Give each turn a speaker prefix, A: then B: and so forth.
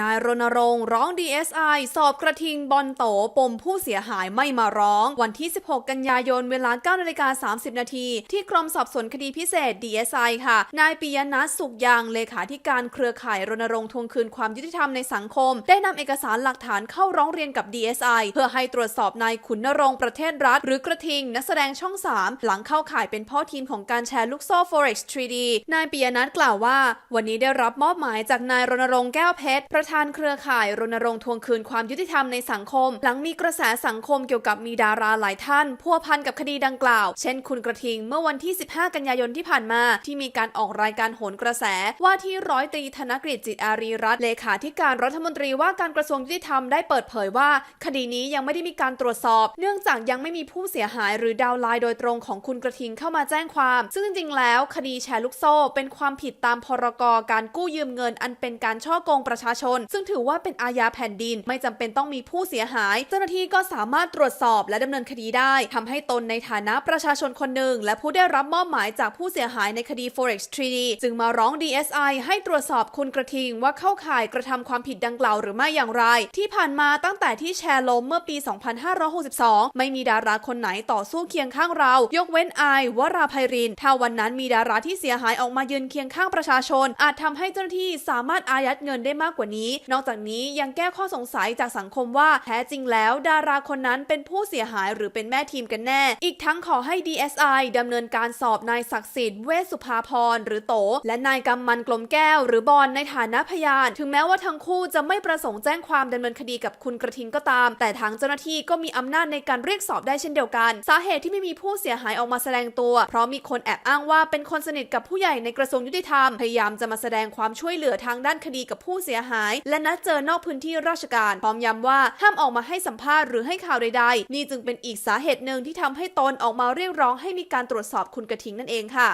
A: นายรณรงค์ร้อง DSI สอบกระทิงบอลโตปมผู้เสียหายไม่มาร้อง วันที่ 16 กันยายนเวลา9นาฬิกา30 นาที ที่กรมสอบสวนคดีพิเศษ DSI ค่ะ นายปิยนัทสุขยางเลขาธิการเครือข่ายรณรงค์ทวงคืนความยุติธรรมในสังคม ได้นำเอกสารหลักฐานเข้าร้องเรียนกับ DSI เพื่อให้ตรวจสอบนายขุนนรงค์ประเทศรัฐ หรือกระทิง นักแสดงช่อง 3 หลังเข้าข่ายเป็นพ่อทีมของการแชร์ลูกโซ่ Forex 3D นายปิยนัทกล่าวว่า วันนี้ได้รับมอบหมายจากนายรณรงค์แก้วเพชรประธานเครือข่ายรณรงค์ทวงคืนความยุติธรรมในสังคม หลังมีกระแสสังคมเกี่ยวกับมีดาราหลายท่านพัวพันกับคดีดังกล่าว เช่นคุณกระทิงเมื่อวันที่ 15 กันยายนที่ผ่านมา ที่มีการออกรายการโหนกระแส ว่าที่ร้อยตรีธนกฤษจิตอารีรัตน์เลขาธิการรัฐมนตรีว่าการกระทรวงยุติธรรมได้เปิดเผยว่า คดีนี้ยังไม่ได้มีการตรวจสอบ เนื่องจากยังไม่มีผู้เสียหายหรือดาวไลน์โดยตรงของคุณกระทิงเข้ามาแจ้งความ ซึ่งจริงๆ แล้วคดีแชร์ลูกโซ่ เป็นความผิดตามพรกการกู้ยืมเงิน อันเป็นการช่อโกงประชาชนซึ่งถือว่าเป็นอาญาแผ่นดิน ไม่จำเป็นต้องมีผู้เสียหาย เจ้าหน้าที่ก็สามารถตรวจสอบและดำเนินคดีได้ทำให้ตนในฐานะประชาชนคนหนึ่ง และผู้ได้รับมอบหมายจากผู้เสียหายในคดี forex 3D จึงมาร้อง DSI ให้ตรวจสอบคุณกระทิง ว่าเข้าข่ายกระทำความผิดดังกล่าวหรือไม่อย่างไร ที่ผ่านมาตั้งแต่ที่แชร์ล้มเมื่อปี 2562 ไม่มีดาราคนไหนต่อสู้เคียงข้างเรา ยกเว้นไอวราภัยริน ถ้าวันนั้นมีดาราที่เสียหายออกมายืนเคียงข้างประชาชน อาจทำให้เจ้าหน้าที่สามารถอายัดเงินได้มากกว่านี้ นอกจากนี้ยังแก้ข้อสงสัยจากสังคมว่าแท้จริงแล้ว ดาราคนนั้นเป็นผู้เสียหายหรือเป็นแม่ทีมกันแน่ อีกทั้งขอให้ DSI ดำเนินการสอบนายศักดิ์สิทธิ์เวสุภาพรหรือโต และนายกำมันกลมแก้ว หรือบอลในฐานะพยาน ถึงแม้ว่าทั้งคู่จะไม่ประสงค์แจ้งความดำเนินคดีกับคุณกระทิงก็ตาม แต่ทางเจ้าหน้าที่ก็มีอำนาจในการเรียกสอบได้เช่นเดียวกัน สาเหตุที่ไม่มีผู้เสียหายออกมาแสดงตัว เพราะมีคนแอบอ้างว่าเป็นคนสนิทกับผู้ใหญ่ในกระทรวงยุติธรรมพยายามจะมาแสดงความช่วยเหลือทางด้านคดีกับผู้เสียหายาย และนัดเจอนอกพื้นที่ราชการ พร้อมย้ำว่าห้ามออกมาให้สัมภาษณ์หรือให้ข่าวใดๆ นี่จึงเป็นอีกสาเหตุหนึ่งที่ทำให้ตนออกมาเรียกร้องให้มีการตรวจสอบคุณกระทิงนั่นเองค่ะ